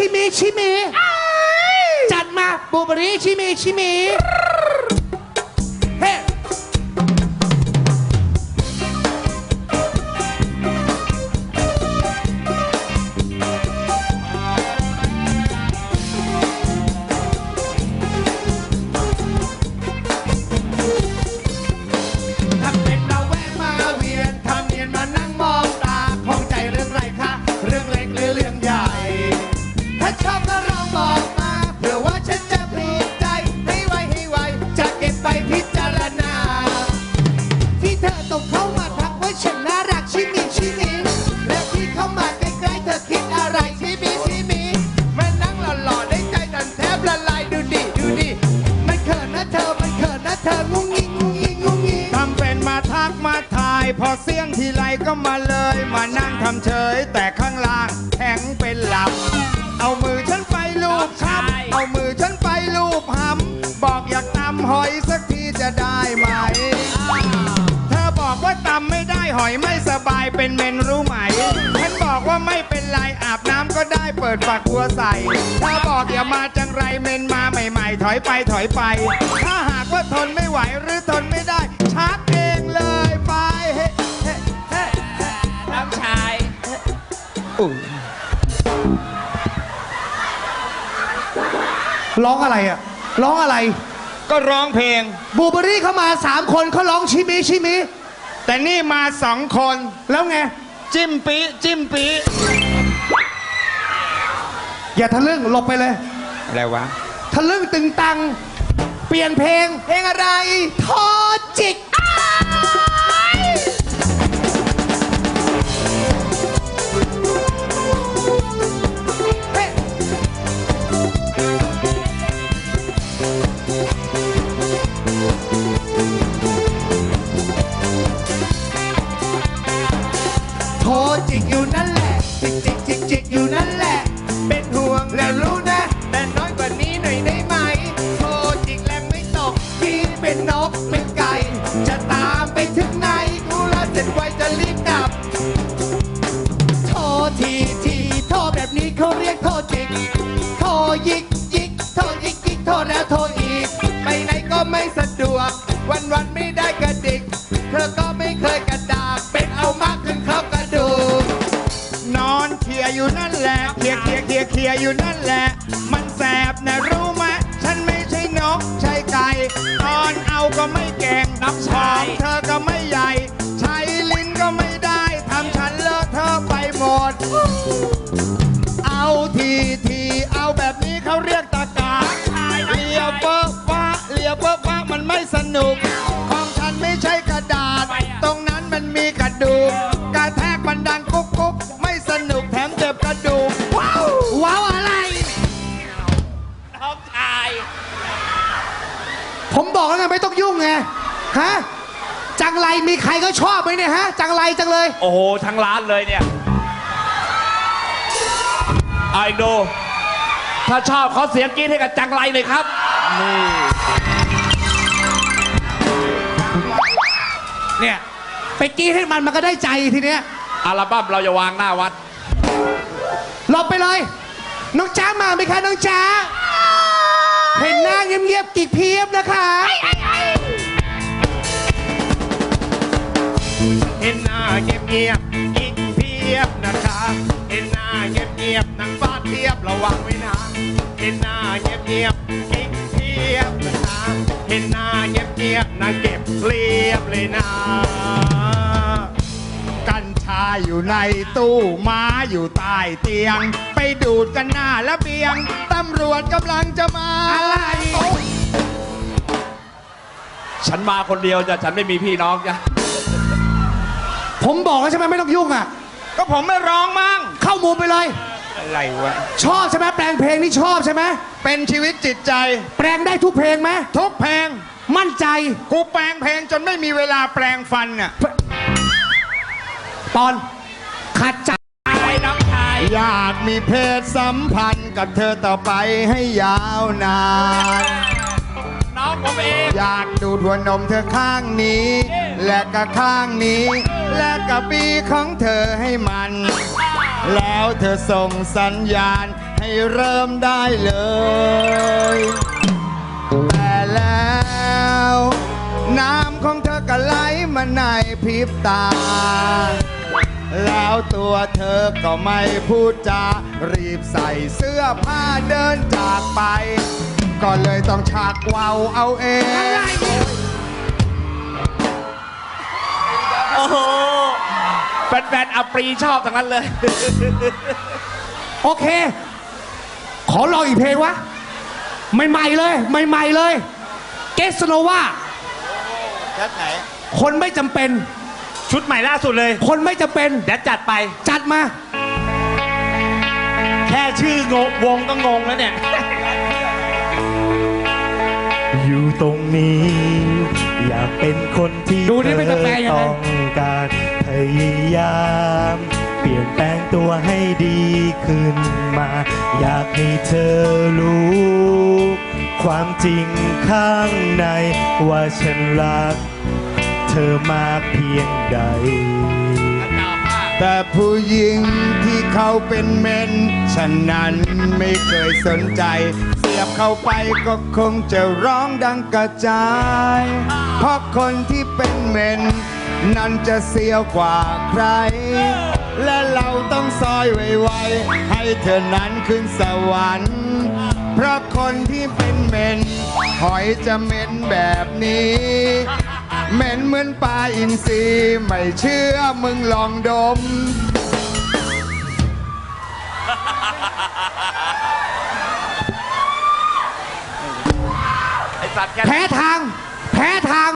ชิมิชิมิจัดมาบูเบอรี่ชิมิชิมิ เขินนะเธองุ้งงิงงุ้งงิงงุ้งงิงทำเป็นมาทักมาทาย พอเสี้ยงทีไรก็มาเลย มานั่งทำเฉย แต่ข้างล่างแข็งเป็นหลับ เอามือฉันไปลูบคำเอามือฉันไปลูบหำบอกอยากตำหอยสักทีจะได้ไหม เธอบอกว่าตำไม่ได้หอยไม่สบายเป็นเมนรู้ไหมฉันบอกว่าไม่เป็นไรอาบน้ำก็ได้เปิดฝักบัวใส่เธอบอกอย่ามาจังไรเมนมาใหม่ ๆ ถอยไปถอยไปถ้า หากว่าทนไม่ไหวหรือทนไม่ได้ชักเองเลยไปเฮ้เฮ้เฮ้เฮ้น้องชายร้องอะไรอะ ร้องอะไร ก็ร้องเพลง บูเบอรี่เข้ามาสามคนเขาร้องชิมิชิมิ แต่นี่มาสองคน แล้วไง จิ้มปีจิ้มปีอย่าทะลึ่งหลบไปเลย อะไรวะ ทะลึ่งตึงตัง เปลี่ยนเพลง เพลงอะไรทอจิกโทจิกอยู่นั่น กเป็นไก่ จะตามไปถึงไหนกูละเสร็จไวจะรีบกลับโทรทีทีโทรแบบนี้เขาเรียกโทรจิกโทรยิกยิกโทรยิกยิกโทรแล้วโทรอีก ไปไหนก็ไม่สะดวก วันวันไม่ได้กระดิกเธอก็ไม่เคยกระดากเป็นเอามากขึ้นเขากระดูกนอนเคลียร์อยู่นั่นแหละเคลียร์เคลียร์เคลียร์เคลียร์อยู่นั่นแหละ ก็ไม่เก่งนับของเธอก็ไม่ใหญ่ ใช้ลิ้นก็ไม่ได้ทำฉันเลอะเธอไปหมด เอาทีทีเอาแบบนี้เขาเรียกตะกาเลียเปิ้ลฟ้าเลียเปิ้ลฟ้ามันไม่สนุก ของฉันไม่ใช่กระดาษ ตรงนั้นมันมีกระดูกกระแทกมันดังกุ๊กกุ๊กไม่สนุกแถมเจ็บกระดูกว้าวว้าว บอกแล้วไงไม่ต้องยุ่งไงฮะจังไรมีใครก็ชอบไหมเนี่ยฮะจังไรจังเลยโอ้โหทั้งร้านเลยเนี่ยเอาอีกดูถ้าชอบเขาเสียงกรี๊ดให้กับจังไรเลยครับนี่เนี่ยไปกรี้ให้มันมันก็ได้ใจทีเนี้ยอัลบั้มเราจะวางหน้าวัดหลบไปเลย น้องจ้ามาไหมคะน้องจ้า เห็นหน้าเงียบๆกิกเพียบนะคะ เห็นหน้าเงียบเงียบๆอีกเพียบนะคะ เห็นหน้าเงียบเงียบๆนางฟ้าเทียบระวังไว้นะ เห็นหน้าเงียบเงียบๆอีกเพียบนะคะ เห็นหน้าเงียบเงียบๆนางเก็บเรียบเลยนะ อยู่ในตู้ม้าอยู่ใต้เตียง ไปดูดกันหน้าระเบียง ตำรวจกำลังจะมาอะไรฉันมาคนเดียวจ้ะฉันไม่มีพี่น้องจ้ะผมบอกแล้วใช่ไหมไม่ต้องยุ่งอะ ก็ผมไม่ร้องมั่งเข้ามุมไปเลย อะไรวะ ชอบใช่ไหมแปลงเพลงนี่ชอบใช่ไหมเป็นชีวิตจิตใจ แปลงได้ทุกเพลงไหมทุกเพลงมั่นใจ กูแปลงเพลงจนไม่มีเวลาแปลงฟันน่ะ ปอนขัดใจน้องชาย อยากมีเพศสัมพันธ์กับเธอต่อไปให้ยาวนาน น้องผมเอง อยากดูดหัวนมเธอข้างนี้ และก็ข้างนี้ และกับปีของเธอให้มัน แล้วเธอส่งสัญญาณให้เริ่มได้เลย แต่แล้ว น้ำของเธอก็ไหลมาในพริบตา แล้วตัวเธอก็ไม่พูดจา รีบใส่เสื้อผ้าเดินจากไป ก็เลยต้องฉากเวาวเอาเอง โอ้โหแฟนๆอัปรีชอบทั้งนั้นเลย โอเค ขอลองอีกเพลงวะ ใหม่ๆเลย ใหม่ๆเลย เกสโนวาชัดไหน คนไม่จำเป็น ชุดใหม่ล่าสุดเลย คนไม่จำเป็น เดี๋ยวจัดไป จัดมา แค่ชื่องงวงก็งงแล้วเนี่ย อยู่ตรงนี้ อยากเป็นคนที่ดูนี่เป็นกาแฟยังไง ต้องการพยายาม เปลี่ยนแปลงตัวให้ดีขึ้นมา อยากให้เธอรู้ ความจริงข้างในว่าฉันรัก เธอมากเพียงใด แต่ผู้หญิงที่เขาเป็นเมนฉันนั้นไม่เคยสนใจ เสียบเข้าไปก็คงจะร้องดังกระจาย เพราะคนที่เป็นเมน นั้นจะเสียวกว่าใคร และเราต้องซอยไวๆให้เธอนั้นขึ้นสวรรค์เพราะคนที่เป็นเมน หอยจะเม็นแบบนี้ เหม็นเหมือนปลาอินทรีไม่เชื่อมึงลองดม ไอ้สัตว์แก แพ้ทาง แพ้ทาง